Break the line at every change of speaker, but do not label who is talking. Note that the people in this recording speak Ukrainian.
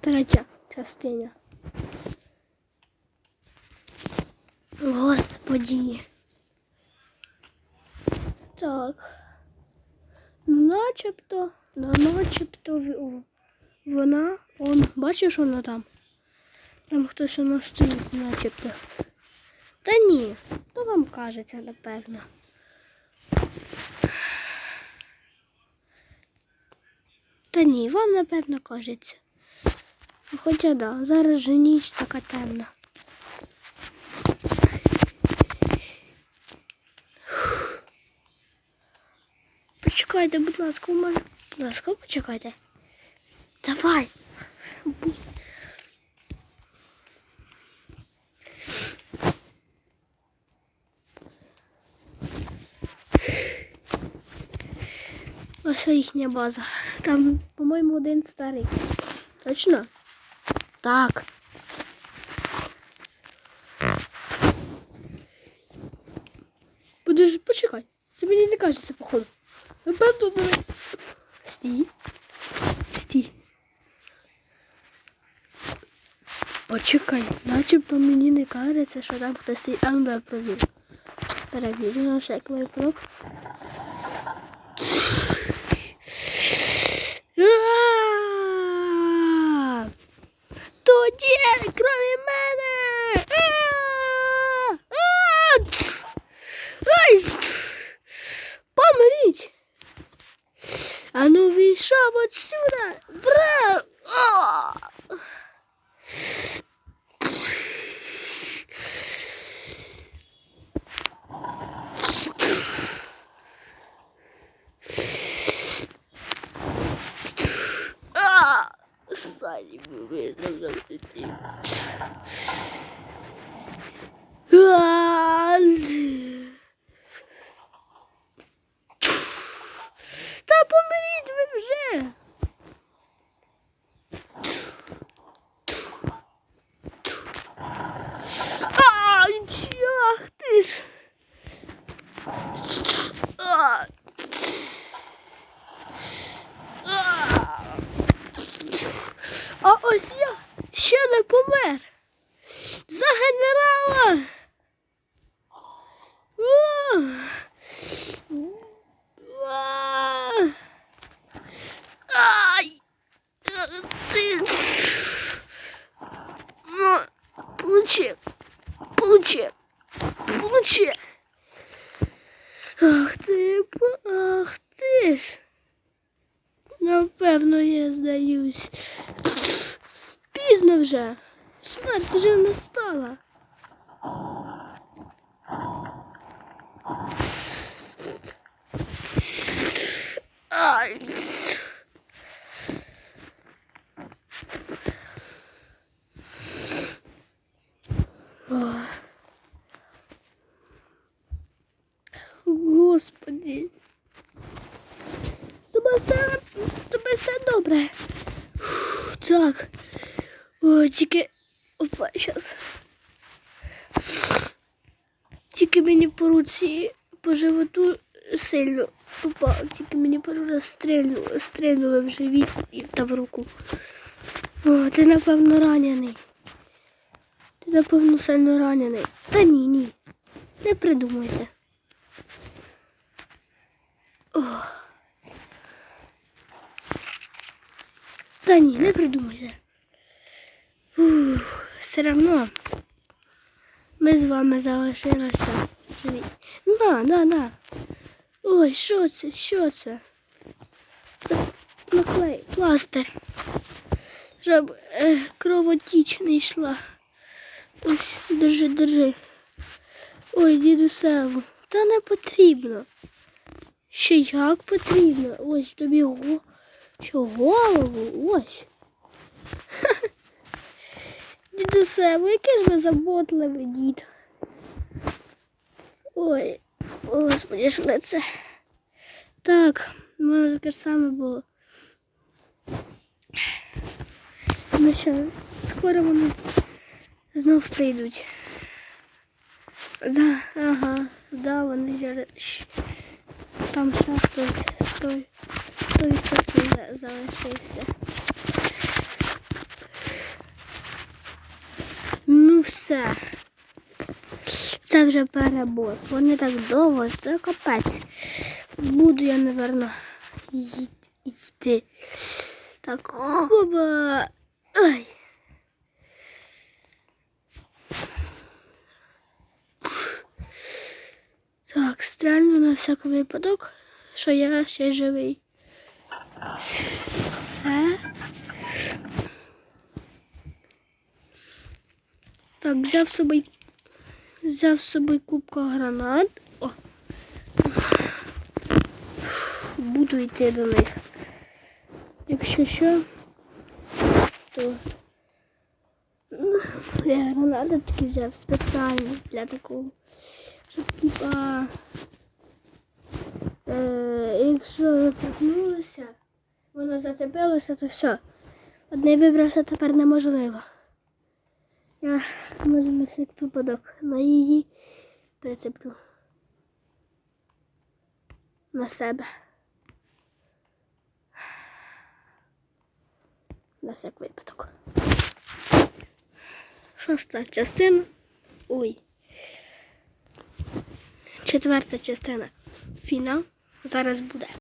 Третя частина. Господі. Так. Начебто, начебто вона, он, бачиш, вона там? Там хтось у нас стоїть, начебто. Та ні, то вам кажеться, напевно. Та ні, вам напевно кажеться. Хоча да, зараз же ніч така темна. Почекайте, будь ласка, у мене. Будь ласка, почекайте. Давай. Ось їхня база. Там, по-моєму, один старий. Точно? Так. Подожди, почекай. Це мені не кажеться, походу. Напевно, це... Стій. Стій. Почекай, начебто мені не кажеться, що там хтось стоїть. А ну я провірю. Перевірю на всяк випадок. А! Хто є, кроме мене? А! А! Ай! Помріть! А ну вийшов отсюда! Бра! А! А! Сані, ви завжди. А! Та помиріть ви вже. Ай, ах ти ж. А. А. А ось я ще не помер. За генерала. О! А! Ай! Ти! Ну, Получи! Получи! Получи! Ах ти, ах ти ж! Напевно, я здаюсь. Пізно вже. Смерть вже настала. Ай. Ох. Господи. З тобою все, з тобою все добре. Фух, Так. О, тільки. Опа, щас. Тільки мені по руці, по животу сильно попав. Тільки мені пару раз стрельнуло, стрельнуло в живіт та в руку. О, ти напевно ранений. Ти напевно сильно ранений. Та ні, ні. Не придумайте. Та ні, не придумайте. Все одно ми з вами залишилися живі. Да, да, да. Ой, що це? Що це? Це наклей, пластир. Щоб е, кровотіч не йшла. Ось, держи, держи. Ой, дідусеву, та не потрібно. Ще як потрібно? Ось тобі го... Що голову? Ось. Дідусе, ви який ж ви заботливий дід. Ой, господи, що це. Так, може таке ж саме було. Ну що, скоро вони знов прийдуть. Да, ага, да, вони ж. там ще хтось стой. 100% залишився. Ну все. Це вже перебор. Вони так довго, це капець. Буду я, наверное, йти. Так, хоба. Ой. Так, странно на всякий випадок, що я ще живий. Все. Так, взяв з собою, взяв з собою кубку гранат. О. Буду йти до них. Якщо що, то я гранати такі взяв спеціально для такого. Щоб типа, е, якщо торкнулося, воно зацепилося, то все. Одне вибрався тепер неможливо. Я можу на всяк випадок на її прицеплю на себе. На всяк випадок. Шоста частина. Ой. Четверта частина. Фінал зараз буде.